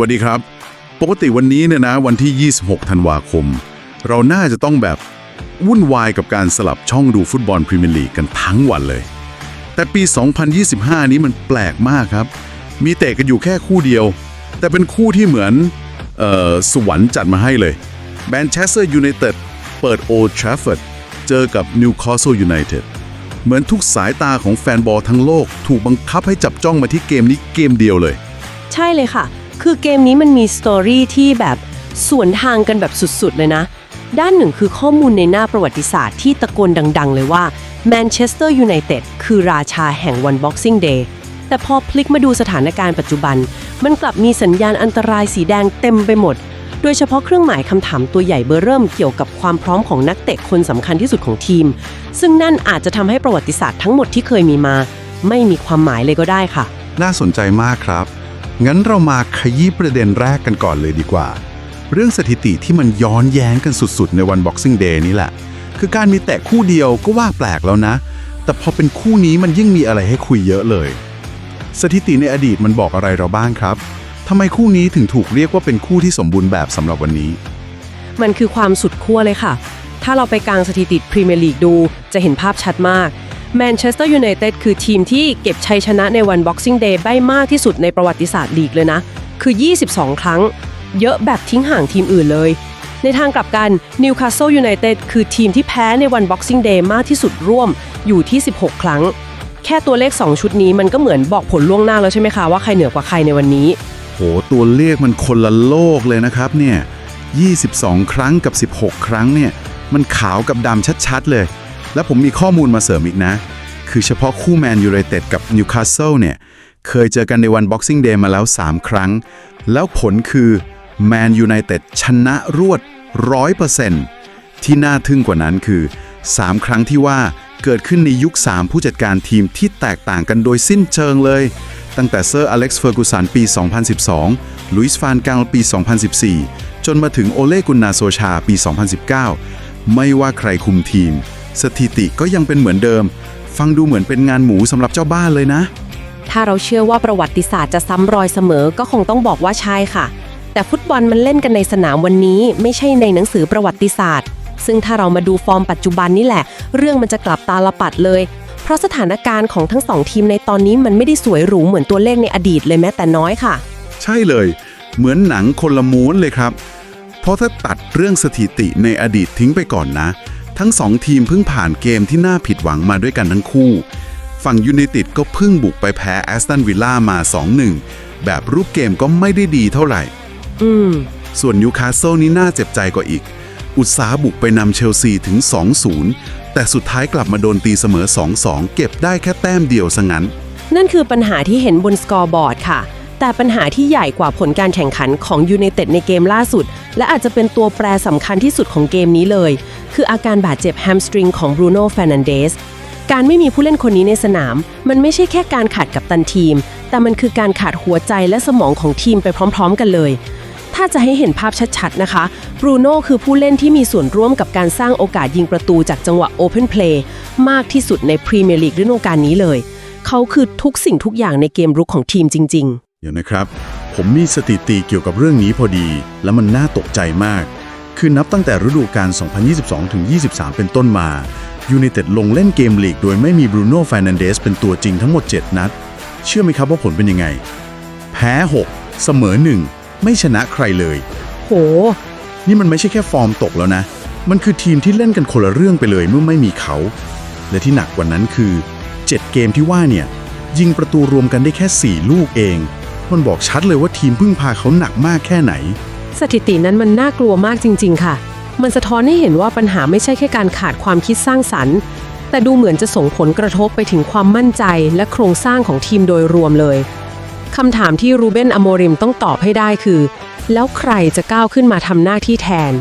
วัสดีครับ ปกติวันนี้เนี่ยนะวันที่ 26 ธันวาคม เราน่าจะต้องแบบวุ่นวายกับการสลับช่องดูฟุตบอลพรีเมียร์ลีกกันทั้งวันเลย แต่ปี 2025 นี้มันแปลกมากครับ มีเตะกันอยู่แค่คู่เดียว แต่เป็นคู่ที่เหมือนออสวรรค์จัดมาให้เลยแมนเชสเตอร์ยูไนเต็ดเปิดโอทราฟฟอร์ดเจอกับนิวคาสเซิลยูไนเต็ดเหมือนทุกสายตาของแฟนบอลทั้งโลก ถูกบังคับให้จับจ้องมาที่เกมนี้เกมเดียวเลย ใช่เลยค่ะ คือเกมนี้มันมีสตอรี่ที่แบบสวนทางกันแบบสุดๆ เลยนะ ด้านหนึ่งคือข้อมูลในหน้าประวัติศาสตร์ที่ตะโกนดังๆ เลยว่าแมนเชสเตอร์ยูไนเต็ดคือราชาแห่งวัน Boxing Day แต่พอพลิกมาดูสถานการณ์ปัจจุบัน มันกลับมีสัญญาณอันตรายสีแดงเต็มไปหมด โดยเฉพาะเครื่องหมายคำถามตัวใหญ่เบอร์เริ่มเกี่ยวกับความพร้อมของนักเตะคนสำคัญที่สุดของทีม ซึ่งนั่นอาจจะทำให้ประวัติศาสตร์ทั้งหมดที่เคยมีมา ไม่มีความหมายเลยก็ได้ค่ะ น่าสนใจมากครับ งั้นเรามาขยี้ประเด็นแรกกันก่อนเลยดีกว่า เรื่องสถิติที่มันย้อนแย้งกันสุดๆ ในวัน Boxing Day นี่แหละ คือการมีแต่คู่เดียวก็ว่าแปลกแล้วนะ แต่พอเป็นคู่นี้มันยิ่งมีอะไรให้คุยเยอะเลย สถิติในอดีตมันบอกอะไรเราบ้างครับทำไมคู่นี้ถึงถูกเรียกว่าเป็นคู่ที่สมบูรณ์แบบสำหรับวันนี้ มันคือความสุดขั้วเลยค่ะ ถ้าเราไปกลางสถิติพรีเมียร์ลีกดู จะเห็นภาพชัดมาก แมนเชสเตอร์ยูไนเต็ดคือทีมที่เก็บชัยชนะในวัน Boxing Day ได้มากที่สุดในประวัติศาสตร์ลีกเลยนะ คือ 22 ครั้ง เยอะแบบทิ้งห่างทีมอื่นเลย ในทางกลับกันนิวคาสเซิลยูไนเต็ดคือทีมที่แพ้ในวัน Boxing Day มากที่สุดร่วมอยู่ที่ 16 ครั้ง แค่ตัวเลข 2 ชุดนี้มันก็เหมือนบอกผลล่วงหน้าแล้วใช่ไหมคะว่าใครเหนือกว่าใครในวันนี้ โหตัวเลขมันคนละโลกเลยนะครับเนี่ย22 ครั้งกับ 16 ครั้งเนี่ยมันขาวกับดำชัดๆเลย แล้วผมมีข้อมูลมาเสริมอีกนะ คือเฉพาะคู่แมนยูไนเต็ดกับนิวคาสเซิลเนี่ย เคยเจอกันในวัน Boxing Day มาแล้ว 3 ครั้ง แล้วผลคือแมนยูไนเต็ดชนะรวด 100%ที่น่าทึ่งกว่านั้นคือ 3 ครั้งที่ว่าเกิดขึ้นในยุค 3 ผู้จัดการทีมที่แตกต่างกันโดยสิ้นเชิงเลย ตั้งแต่เซอร์อเล็กซ์เฟอร์กูสันปี 2012 ลุยส์ฟานกาลปี 2014 จนมาถึงโอเลกุนนาโซชาปี 2019 ไม่ว่าใครคุมทีม สถิติก็ยังเป็นเหมือนเดิม ฟังดูเหมือนเป็นงานหมูสำหรับเจ้าบ้านเลยนะ ถ้าเราเชื่อว่าประวัติศาสตร์จะซ้ำรอยเสมอก็คงต้องบอกว่าใช่ค่ะ แต่ฟุตบอลมันเล่นกันในสนามวันนี้ ไม่ใช่ในหนังสือประวัติศาสตร์ ซึ่งถ้าเรามาดูฟอร์มปัจจุบันนี่แหละ เรื่องมันจะกลับตาลปัดเลย เพราะสถานการณ์ของทั้งสองทีมในตอนนี้มันไม่ได้สวยหรูเหมือนตัวเลขในอดีตเลยแม้แต่น้อยค่ะ ใช่เลย เหมือนหนังคนละม้วนเลยครับ เพราะถ้าตัดเรื่องสถิติในอดีตทิ้งไปก่อนนะ ทั้งสองทีมเพิ่งผ่านเกมที่น่าผิดหวังมาด้วยกันทั้งคู่ ฝั่งยูไนเต็ดก็เพิ่งบุกไปแพ้แอสตันวิลล่ามา 2-1 แบบรูปเกมก็ไม่ได้ดีเท่าไหร่ อืม ส่วนนิวคาสเซิลนี่น่าเจ็บใจกว่าอีก อุตสาห์บุกไปนำเชลซีถึง 2-0 แต่สุดท้ายกลับมาโดนตีเสมอ 2-2 เก็บได้แค่แต้มเดียวซะงั้น นั่นคือปัญหาที่เห็นบนสกอร์บอร์ดค่ะ แต่ปัญหาที่ใหญ่กว่าผลการแข่งขันของยูไนเต็ดในเกมล่าสุด และอาจจะเป็นตัวแปรสำคัญที่สุดของเกมนี้เลย คืออาการบาดเจ็บแฮมสตริงของบรูโน่ฟ r นันเดสการไม่มีผู้เล่นคนนี้ในสนาม มันไม่ใช่แค่การขาดกับตันทีม แต่มันคือการขาดหัวใจและสมองของทีมไปพร้อม ๆ กันเลย ถ้าจะให้เห็นภาพชัดๆนะคะบรูโน่คือผู้เล่นที่มีส่วนร่วมกับการสร้างโอกาสยิงประตูจากจังหวะโอเพนเพลย์มากที่สุดในพรีเมียร์ลีกฤดูกาลนี้เลย เขาคือทุกสิ่งทุกอย่างในเกมรุกของทีมจริงเดี๋ยวนะครับ ผมมีสถิติเกี่ยวกับเรื่องนี้พอดี แล้วมันน่าตกใจมาก คือนับตั้งแต่ฤดูกาล 2022-23 เป็นต้นมายูไนเต็ดลงเล่นเกมลีกโดยไม่มีบรูโน่ฟ r นันเดสเป็นตัวจริงทั้งหมด 7 นัด เชื่อไหมครับว่าผลเป็นยังไง แพ้ 6 เสมอ 1 ไม่ชนะใครเลยๆโห นี่มันไม่ใช่แค่ฟอร์มตกแล้วนะ มันคือทีมที่เล่นกันคนละเรื่องไปเลยเมื่อไม่มีเขา และที่หนักกว่านั้นคือ 7 เกมที่ว่าเนี่ย ยิงประตูรวมกันได้แค่ 4 ลูกเอง มันบอกชัดเลยว่าทีมพึ่งพาเขาหนักมากแค่ไหน สถิตินั้นมันน่ากลัวมากจริง ๆ ค่ะ มันสะท้อนให้เห็นว่าปัญหาไม่ใช่แค่การขาดความคิดสร้างสรรค์ แต่ดูเหมือนจะส่งผลกระทบไปถึงความมั่นใจและโครงสร้างของทีมโดยรวมเลยคำถามที่รูเบนอโมริมต้องตอบให้ได้คือ แล้วใครจะก้าวขึ้นมาทำหน้าที่แทน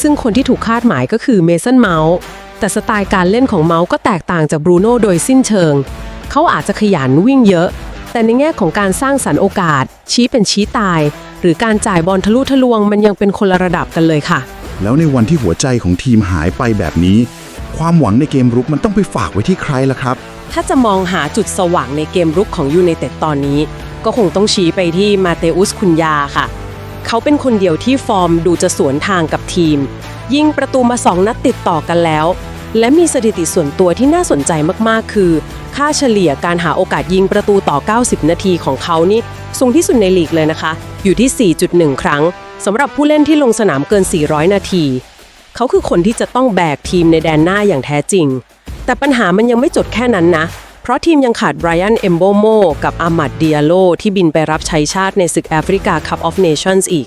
ซึ่งคนที่ถูกคาดหมายก็คือเมสันเมาส์แต่สไตล์การเล่นของเมาส์ก็แตกต่างจากบรูโน่โดยสิ้นเชิง เขาอาจจะขยันวิ่งเยอะ แต่ในแง่ของการสร้างสรรค์โอกาส ชี้เป็นชี้ตาย หรือการจ่ายบอลทะลุทะลวงมันยังเป็นคนละระดับกันเลยค่ะ แล้วในวันที่หัวใจของทีมหายไปแบบนี้ ความหวังในเกมรุกมันต้องไปฝากไว้ที่ใครล่ะครับ ถ้าจะมองหาจุดสว่างในเกมรุกของยูไนเต็ดตอนนี้ ก็คงต้องชี้ไปที่มาเตอุสคุนยาค่ะ เขาเป็นคนเดียวที่ฟอร์มดูจะสวนทางกับทีม ยิงประตูมาสองนัดติดต่อกันแล้ว และมีสถิติส่วนตัวที่น่าสนใจมากๆ คือ ค่าเฉลี่ยการหาโอกาสยิงประตูต่อ 90 นาทีของเขานี่สูงที่สุดในลีกเลยนะคะ อยู่ที่ 4.1 ครั้งสำหรับผู้เล่นที่ลงสนามเกิน 400 นาที เขาคือคนที่จะต้องแบกทีมในแดนหน้าอย่างแท้จริง แต่ปัญหามันยังไม่จบแค่นั้นนะ เพราะทีมยังขาดไบรอัน เอมโบโมกับอามัดเดียโลที่บินไปรับใช้ชาติในศึกแอฟริกาคัพออฟเนชั่นส์อีก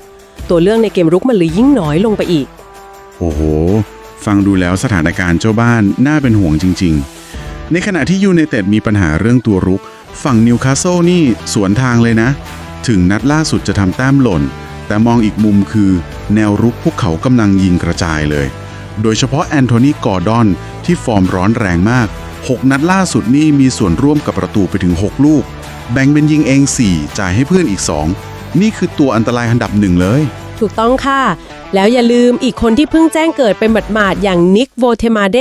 ตัวเรื่องในเกมรุกมันเลยยิ่งน้อยลงไปอีก โอ้โห ฟังดูแล้วสถานการณ์เจ้าบ้านน่าเป็นห่วงจริง ๆ ในขณะที่ยูไนเต็ดมีปัญหาเรื่องตัวรุก ฝั่งนิวคาสเซิลนี่สวนทางเลยนะ ถึงนัดล่าสุดจะทำแต้มหล่น แต่มองอีกมุมคือ แนวรุกพวกเขากำลังยิงกระจายเลย โดยเฉพาะแอนโทนีกอร์ดอนที่ฟอร์มร้อนแรงมาก 6 นัดล่าสุดนี่มีส่วนร่วมกับประตูไปถึง 6 ลูก แบ่งเป็นยิงเอง 4 จ่ายให้เพื่อนอีก 2 นี่คือตัวอันตรายอันดับหนึ่งเลย ถูกต้องค่ะ แล้วอย่าลืมอีกคนที่เพิ่งแจ้งเกิดเป็นหมาดๆอย่างนิกโวเทมาเด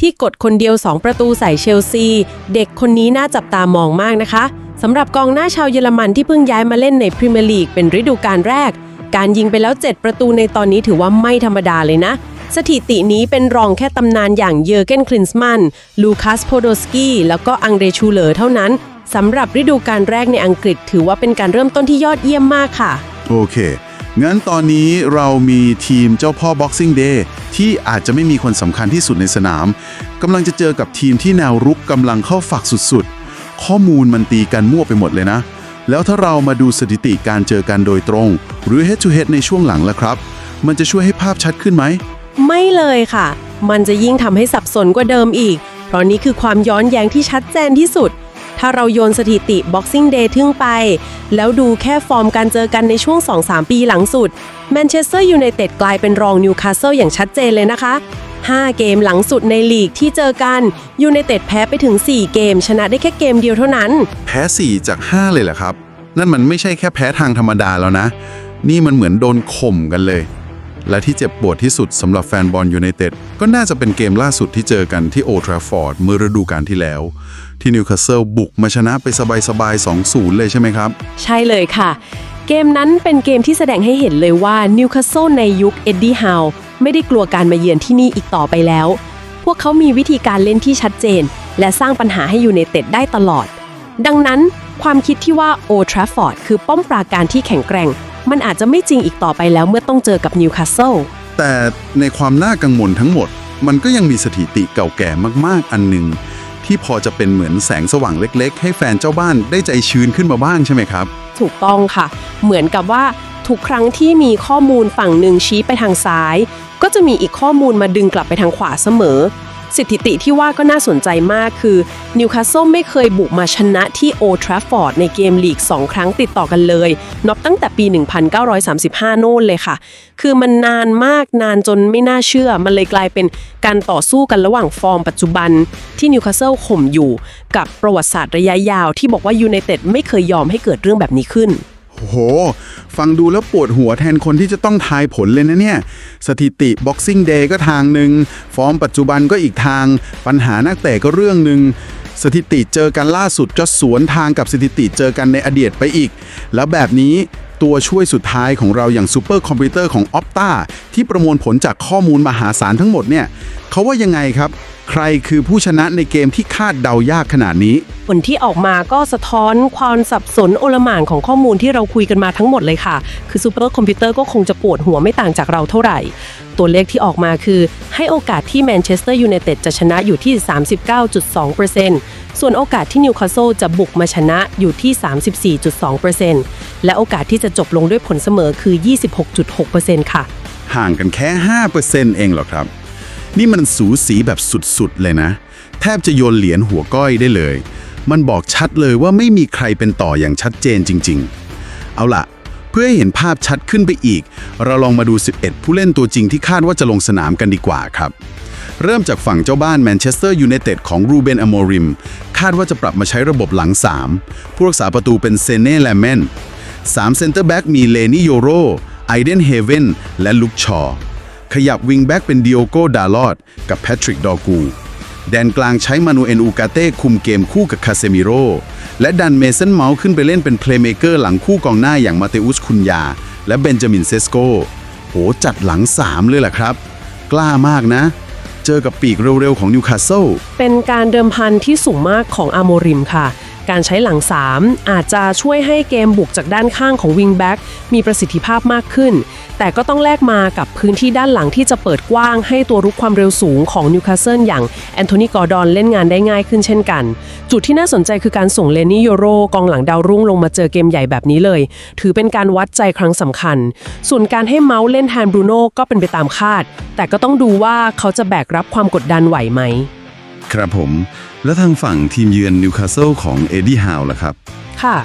ที่กดคนเดียว 2 ประตูใส่เชลซี เด็กคนนี้น่าจับตามองมากนะคะสำหรับกองหน้าชาวเยอรมันที่เพิ่งย้ายมาเล่นในพรีเมียร์ลีกเป็นฤดูกาลแรก การยิงไปแล้ว 7 ประตูในตอนนี้ถือว่าไม่ธรรมดาเลยนะ สถิตินี้เป็นรองแค่ตำนานอย่างเยอร์เกนคลินส์มันลูคัสโพโดสกี้แล้วก็อังเดรชูเลอร์เท่านั้นสำหรับฤดูกาลแรกในอังกฤษ ถือว่าเป็นการเริ่มต้นที่ยอดเยี่ยมมากค่ะ โอเค งั้นตอนนี้เรามีทีมเจ้าพ่อ Boxing Day ที่อาจจะไม่มีคนสำคัญที่สุดในสนามกำลังจะเจอกับทีมที่แนวรุกกำลังเข้าฝักสุดๆ ข้อมูลมันตีกันมั่วไปหมดเลยนะ แล้วถ้าเรามาดูสถิติการเจอกันโดยตรง หรือ head to head ในช่วงหลังล้วครับ มันจะช่วยให้ภาพชัดขึ้นไหม ไม่เลยค่ะ มันจะยิ่งทำให้สับสนกว่าเดิมอีก เพราะนี่คือความย้อนแย้งที่ชัดเจนที่สุด ถ้าเราโยนสถิติ Boxing Day ทึ่งไป แล้วดูแค่ฟอร์มการเจอกันในช่วง 2-3 ปีหลังสุดแมนเชสเตอร์ยูไนเต็ดกลายเป็นรองนิวคาสเซิลอย่างชัดเจนเลยนะคะ 5 เกมหลังสุดในลีกที่เจอกันยูไนเต็ดแพ้ไปถึง 4 เกม ชนะได้แค่เกมเดียวเท่านั้น แพ้ 4 จาก 5 เลยเหรอครับ นั่นมันไม่ใช่แค่แพ้ทางธรรมดาแล้วนะ นี่มันเหมือนโดนข่มกันเลย และที่เจ็บปวดที่สุดสำหรับแฟนบอลยูไนเต็ดก็น่าจะเป็นเกมล่าสุดที่เจอกันที่โอทราฟอร์ดเมื่อฤดูกาลที่แล้ว ที่นิวคาสเซิลบุกมาชนะไปสบายๆ2-0 เลยใช่ไหมครับ ใช่เลยค่ะ เกมนั้นเป็นเกมที่แสดงให้เห็นเลยว่านิวคาสเซิลในยุคเอ็ดดี้ฮาวไม่ได้กลัวการมาเยือนที่นี่อีกต่อไปแล้ว พวกเขามีวิธีการเล่นที่ชัดเจน และสร้างปัญหาให้ยูไนเต็ดได้ตลอด ดังนั้นความคิดที่ว่าโอทราฟอร์ดคือป้อมปราการที่แข็งแกร่ง มันอาจจะไม่จริงอีกต่อไปแล้วเมื่อต้องเจอกับนิวคาสเซิลแต่ในความน่ากังวลทั้งหมด มันก็ยังมีสถิติเก่าแก่มาก ๆ อันหนึ่งที่พอจะเป็นเหมือนแสงสว่างเล็ก ๆ ให้แฟนเจ้าบ้านได้ใจชื้นขึ้นมาบ้างใช่ไหมครับ ถูกต้องค่ะ เหมือนกับว่าทุกครั้งที่มีข้อมูลฝั่งหนึ่งชี้ไปทางซ้าย ก็จะมีอีกข้อมูลมาดึงกลับไปทางขวาเสมอ สถิติที่ว่าก็น่าสนใจมากคือนิวคาสเซิลไม่เคยบุกมาชนะที่โอทราฟอร์ดในเกมลีก 2 ครั้งติดต่อกันเลย นับตั้งแต่ปี 1935 โน่นเลยค่ะ คือมันนานมากนานจนไม่น่าเชื่อ มันเลยกลายเป็นการต่อสู้กันระหว่างฟอร์มปัจจุบันที่นิวคาสเซิลข่มอยู่ กับประวัติศาสตร์ระยะยาวที่บอกว่ายูไนเต็ดไม่เคยยอมให้เกิดเรื่องแบบนี้ขึ้น โอ้โห ฟังดูแล้วปวดหัวแทนคนที่จะต้องทายผลเลยนะเนี่ย สถิติ Boxing Day ก็ทางหนึ่ง ฟอร์มปัจจุบันก็อีกทาง ปัญหานักเตะก็เรื่องหนึ่ง สถิติเจอกันล่าสุดจะสวนทางกับสถิติเจอกันในอดีตไปอีก แล้วแบบนี้ ตัวช่วยสุดท้ายของเราอย่างซูเปอร์คอมพิวเตอร์ของ Opta ที่ประมวลผลจากข้อมูลมหาศาลทั้งหมดเนี่ยเขาว่ายังไงครับ ใครคือผู้ชนะในเกมที่คาดเดายากขนาดนี้ ผลที่ออกมาก็สะท้อนความสับสนโอลหม่านของข้อมูลที่เราคุยกันมาทั้งหมดเลยค่ะ คือซูเปอร์คอมพิวเตอร์ก็คงจะปวดหัวไม่ต่างจากเราเท่าไหร่ ตัวเลขที่ออกมาคือ ให้โอกาสที่แมนเชสเตอร์ยูไนเต็ดจะชนะอยู่ที่ 39.2%ส่วนโอกาสที่นิวคาสเซิลจะบุกมาชนะอยู่ที่ 34.2% และโอกาสที่จะจบลงด้วยผลเสมอคือ 26.6%ค่ะ ห่างกันแค่ 5%เองเหรอครับ นี่มันสูสีแบบสุดๆ เลยนะ แทบจะโยนเหรียญหัวก้อยได้เลย มันบอกชัดเลยว่าไม่มีใครเป็นต่ออย่างชัดเจนจริง ๆ เอาล่ะ เพื่อให้เห็นภาพชัดขึ้นไปอีก เราลองมาดู 11 ผู้เล่นตัวจริงที่คาดว่าจะลงสนามกันดีกว่าครับเริ่มจากฝั่งเจ้าบ้านแมนเชสเตอร์ยูไนเต็ดของรูเบนอโมริม คาดว่าจะปรับมาใช้ระบบหลัง 3 ผู้รักษาประตูเป็นเซเน่แลมเมน 3เซนเตอร์แบ็กมีเลนี่โยโรไอเดนเฮเวนและลุกชอ ขยับวิงแบ็กเป็นดิโอโกดาลอดกับแพทริกดอกู แดนกลางใช้มานูเอลอูกาเต้คุมเกมคู่กับคาเซมิโรและดันเมสันเมาส์ขึ้นไปเล่นเป็นเพลย์เมเกอร์หลังคู่กองหน้าอย่างมาเตอุสคุนยา และเบนจามินเซสโกโหจัดหลัง 3 เลยล่ะครับ กล้ามากนะ เจอกับปีกเร็วๆของนิวคาสเซิลเป็นการเดิมพันที่สูงมากของอาโมริมค่ะ การใช้หลัง 3 อาจจะช่วยให้เกมบุกจากด้านข้างของวิงแบ็กมีประสิทธิภาพมากขึ้น แต่ก็ต้องแลกมากับพื้นที่ด้านหลังที่จะเปิดกว้างให้ตัวรุกความเร็วสูงของนิวคาสเซิลอย่างแอนโทนีกอร์ดอนเล่นงานได้ง่ายขึ้นเช่นกัน จุดที่น่าสนใจคือการส่งเลนนี่โยโรกองหลังดาวรุ่งลงมาเจอเกมใหญ่แบบนี้เลย ถือเป็นการวัดใจครั้งสำคัญ ส่วนการให้เมาส์เล่นแทนบรูโน่ก็เป็นไปตามคาด แต่ก็ต้องดูว่าเขาจะแบกรับความกดดันไหวไหม ครับผม แล้วทางฝั่งทีมเยือนนิวคาสเซิลของเอ็ดดี้ฮาวล่ะครับ ค่ะ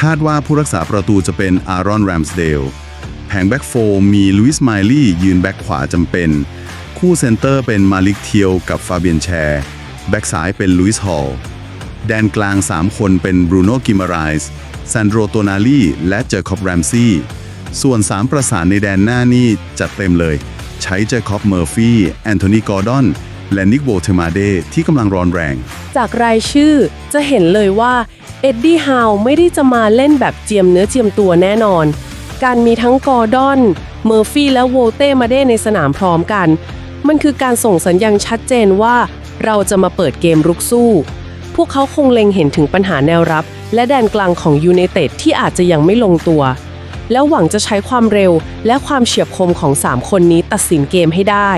คาดว่าผู้รักษาประตูจะเป็นอารอนแรมสเดลแผงแบ็กโฟร์มีลุยส์ไมลี่ยืนแบ็กขวาจำเป็น คู่เซนเตอร์เป็นมาลิกเทียวกับฟาเบียนแชร์แบ็กซ้ายเป็นลุยส์ฮอลแดนกลาง 3 คนเป็นบรูโน่กิมารายส์ซันโดรโตนาลีและเจอคอบแรมซี่ส่วน 3 ประสานในแดนหน้านี่จัดเต็มเลย ใช้เจอคอบเมอร์ฟี่แอนโทนีกอร์ดอน และนิกโบเทมาเดที่กำลังร้อนแรง จากรายชื่อจะเห็นเลยว่าเอ็ดดี้ฮาวไม่ได้จะมาเล่นแบบเจียมเนื้อเจียมตัวแน่นอน การมีทั้งกอร์ดอน เมอร์ฟี่และโวเตมาได้ในสนามพร้อมกัน มันคือการส่งสัญญาณชัดเจนว่า เราจะมาเปิดเกมรุกสู้ พวกเขาคงเล็งเห็นถึงปัญหาแนวรับ และแดนกลางของยูไนเต็ดที่อาจจะยังไม่ลงตัว แล้วหวังจะใช้ความเร็วและความเฉียบคมของ 3 คนนี้ตัดสินเกมให้ได้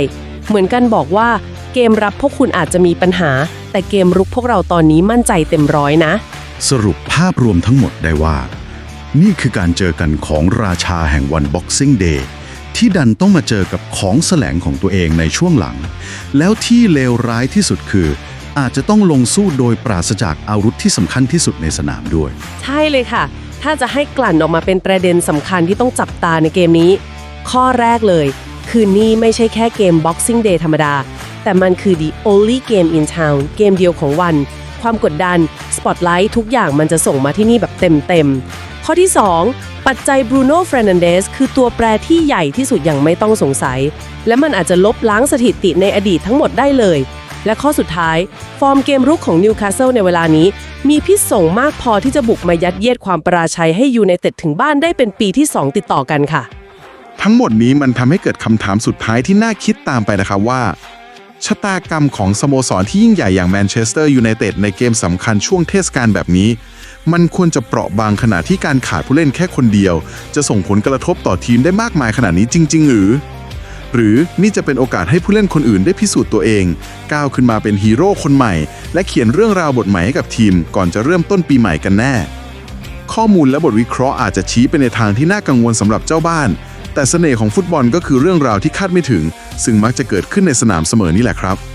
เหมือนกันบอกว่า เกมรับพวกคุณอาจจะมีปัญหา แต่เกมรุกพวกเราตอนนี้มั่นใจเต็มร้อยนะ สรุปภาพรวมทั้งหมดได้ว่า นี่คือการเจอกันของราชาแห่งวัน Boxing Day ที่ดันต้องมาเจอกับของแสลงของตัวเองในช่วงหลัง แล้วที่เลวร้ายที่สุดคือ อาจจะต้องลงสู้โดยปราศจากอาวุธที่สำคัญที่สุดในสนามด้วย ใช่เลยค่ะ ถ้าจะให้กลั่นออกมาเป็นประเด็นสำคัญที่ต้องจับตาในเกมนี้ ข้อแรกเลย คือนี่ไม่ใช่แค่เกม Boxing Day ธรรมดา แต่มันคือ the only game in town เกมเดียวของวัน ความกดดัน สปอตไลท์ทุกอย่างมันจะส่งมาที่นี่แบบเต็มๆ ข้อที่ 2 ปัจจัยบรูโน่เฟรนันเดสคือตัวแปรที่ใหญ่ที่สุดอย่างไม่ต้องสงสัย และมันอาจจะลบล้างสถิติในอดีตทั้งหมดได้เลย และข้อสุดท้าย ฟอร์มเกมรุกของนิวคาสเซิลในเวลานี้ มีพิษส่งมากพอที่จะบุกมายัดเยียดความปราชัยให้ยูไนเต็ดถึงบ้านได้เป็นปีที่ 2 ติดต่อกันค่ะทั้งหมดนี้มันทำให้เกิดคำถามสุดท้ายที่น่าคิดตามไปนะครับว่า ชะตากรรมของสโมสรที่ยิ่งใหญ่อย่างแมนเชสเตอร์ยูไนเต็ดในเกมสำคัญช่วงเทศกาลแบบนี้ มันควรจะเปราะบางขนาดที่การขาดผู้เล่นแค่คนเดียว จะส่งผลกระทบต่อทีมได้มากมายขนาดนี้จริง ๆ หรือ หรือนี่จะเป็นโอกาสให้ผู้เล่นคนอื่นได้พิสูจน์ตัวเอง ก้าวขึ้นมาเป็นฮีโร่คนใหม่ และเขียนเรื่องราวบทใหม่ให้กับทีม ก่อนจะเริ่มต้นปีใหม่กันแน่ ข้อมูลและบทวิเคราะห์อาจจะชี้ไปในทางที่น่ากังวลสำหรับเจ้าบ้าน แต่เสน่ห์ของฟุตบอลก็คือเรื่องราวที่คาดไม่ถึง ซึ่งมักจะเกิดขึ้นในสนามเสมอนี่แหละครับ